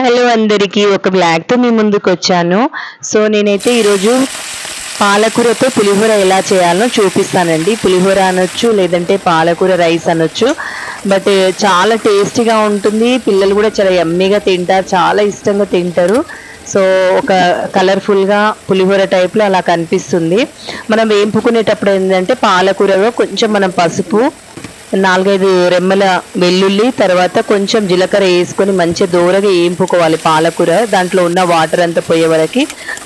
Hello అందరికీ ఒక బ్లాగ్తో మీ ముందుకు వచ్చాను సో నేనైతే ఈరోజు పాలకూరతో పులిహోర ఎలా చేయాలో చూపిస్తానండి. పులిహోర అనొచ్చు లేదంటే పాలకూర రైస్ అనొచ్చు. బట్ చాలా టేస్టీగా ఉంటుంది. పిల్లలు కూడా చాలా ఎమ్మీగా తింటారు చాలా ఇష్టంగా తింటారు. సో ఒక కలర్ఫుల్గా పులిహోర టైప్లో అలా కనిపిస్తుంది. మనం వేంపుకునేటప్పుడు ఏంటంటే పాలకూరలో కొంచెం మనం పసుపు నాలుగైదు రెమ్మల వెల్లుల్లి తర్వాత కొంచెం జీలకర్ర వేసుకొని మంచిగా దూరగా వేయింపుకోవాలి పాలకూర. దాంట్లో ఉన్న వాటర్ అంతా పోయే వరకు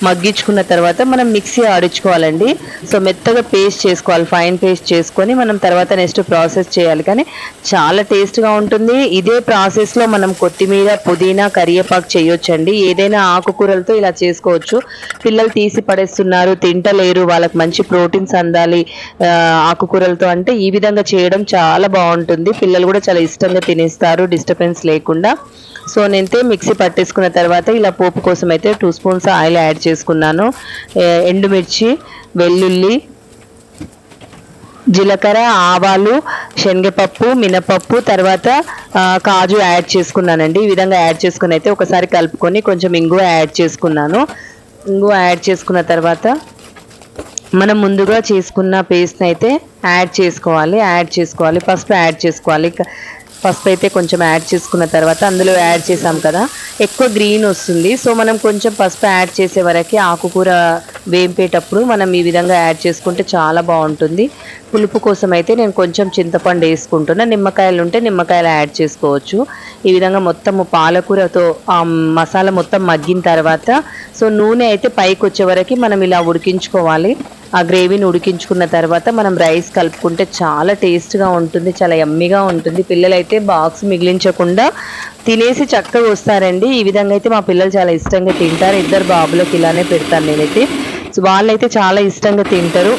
మగ్గించుకున్న తర్వాత మనం మిక్సీ ఆడించుకోవాలండి. సో మెత్తగా పేస్ట్ చేసుకోవాలి ఫైన్ పేస్ట్ చేసుకొని మనం తర్వాత నెక్స్ట్ ప్రాసెస్ చేయాలి. కానీ చాలా టేస్ట్గా ఉంటుంది. ఇదే ప్రాసెస్లో మనం కొత్తిమీర పుదీనా కరివేపాకు చేయొచ్చండి. ఏదైనా ఆకుకూరలతో ఇలా చేసుకోవచ్చు. పిల్లలు తీసి పడేస్తున్నారు తింటలేరు వాళ్ళకి మంచి ప్రోటీన్స్ అందాలి ఆకుకూరలతో అంటే ఈ విధంగా చేయడం చాలా చాలా బాగుంటుంది. పిల్లలు కూడా చాలా ఇష్టంగా తినేస్తారు డిస్టర్బెన్స్ లేకుండా. సో నేనైతే మిక్సీ పట్టేసుకున్న తర్వాత ఇలా పోపు కోసం అయితే టూ స్పూన్స్ ఆయిల్ యాడ్ చేసుకున్నాను. ఎండుమిర్చి వెల్లుల్లి జీలకర్ర ఆవాలు శనగపప్పు మినపప్పు తర్వాత కాజు యాడ్ చేసుకున్నానండి. ఈ విధంగా యాడ్ చేసుకుని అయితే ఒకసారి కలుపుకొని కొంచెం ఇంగువ యాడ్ చేసుకున్నాను. ఇంగువ యాడ్ చేసుకున్న తర్వాత మనం ముందుగా చేసుకున్న పేస్ట్ని అయితే యాడ్ చేసుకోవాలి యాడ్ చేసుకోవాలి. పసుపు యాడ్ చేసుకోవాలి. పసుపు అయితే కొంచెం యాడ్ చేసుకున్న తర్వాత అందులో యాడ్ చేసాం కదా ఎక్కువ గ్రీన్ వస్తుంది. సో మనం కొంచెం పసుపు యాడ్ చేసే వరకు ఆకుకూర వేంపేటప్పుడు మనం ఈ విధంగా యాడ్ చేసుకుంటే చాలా బాగుంటుంది. పులుపు కోసం అయితే నేను కొంచెం చింతపండు వేసుకుంటున్నా. నిమ్మకాయలు ఉంటే నిమ్మకాయలు యాడ్ చేసుకోవచ్చు. ఈ విధంగా మొత్తం పాలకూరతో ఆ మసాలా మొత్తం మగ్గిన తర్వాత సో నూనె అయితే పైకి వచ్చే వరకు మనం ఇలా ఉడికించుకోవాలి. ఆ గ్రేవీని ఉడికించుకున్న తర్వాత మనం రైస్ కలుపుకుంటే చాలా టేస్ట్గా ఉంటుంది చాలా ఎమ్మిగా ఉంటుంది. పిల్లలైతే బాక్స్ మిగిలించకుండా తినేసి చక్కగా వస్తారండి. ఈ విధంగా అయితే మా పిల్లలు చాలా ఇష్టంగా తింటారు. ఇద్దరు బాబులకు ఇలానే పెడతాను నేనైతే. సో వాళ్ళైతే చాలా ఇష్టంగా తింటారు.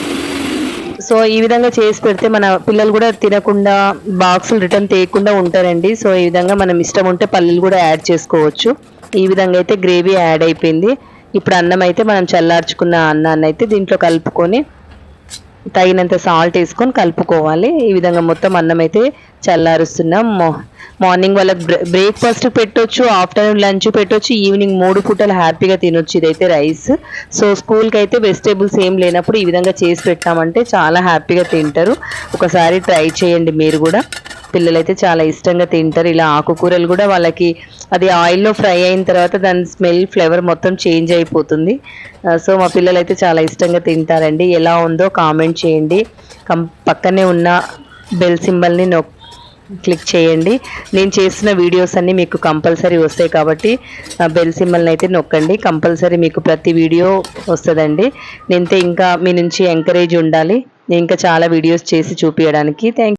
సో ఈ విధంగా చేసి పెడితే మన పిల్లలు కూడా తినకుండా బాక్సులు రిటర్న్ తీయకుండా ఉంటారండి. సో ఈ విధంగా మనం ఇష్టం ఉంటే పల్లెలు కూడా యాడ్ చేసుకోవచ్చు. ఈ విధంగా అయితే గ్రేవీ యాడ్ అయిపోయింది. ఇప్పుడు అన్నం అయితే మనం చల్లార్చుకున్న అన్నాన్ని అయితే దీంట్లో కలుపుకొని తగినంత సాల్ట్ వేసుకొని కలుపుకోవాలి. ఈ విధంగా మొత్తం అన్నం అయితే చల్లారుస్తున్నాం. మార్నింగ్ వాళ్ళకి బ్రేక్ఫాస్ట్ పెట్టొచ్చు ఆఫ్టర్నూన్ లంచ్ పెట్టొచ్చు ఈవినింగ్ మూడు పూటలు హ్యాపీగా తినొచ్చు ఇదైతే రైస్ సో స్కూల్కి అయితే వెజిటేబుల్స్ ఏం లేనప్పుడు ఈ విధంగా చేసి పెట్టామంటే చాలా హ్యాపీగా తింటారు. ఒకసారి ట్రై చేయండి మీరు కూడా. పిల్లలైతే చాలా ఇష్టంగా తింటారు. ఇలా ఆకుకూరలు కూడా వాళ్ళకి అది ఆయిల్లో ఫ్రై అయిన తర్వాత దాని స్మెల్ ఫ్లేవర్ మొత్తం చేంజ్ అయిపోతుంది. సో మా పిల్లలు అయితే చాలా ఇష్టంగా తింటారండి. ఎలా ఉందో కామెంట్ చేయండి. కం పక్కనే ఉన్న బెల్ సింబల్ని నొక్ క్లిక్ చేయండి. నేను చేసిన వీడియోస్ అన్నీ మీకు కంపల్సరీ వస్తాయి కాబట్టి బెల్ సింబల్ని అయితే నొక్కండి. కంపల్సరీ మీకు ప్రతి వీడియో వస్తుందండి. నేనైతే ఇంకా మీ నుంచి ఎంకరేజ్ ఉండాలి. నేను ఇంకా చాలా వీడియోస్ చేసి చూపించడానికి థ్యాంక్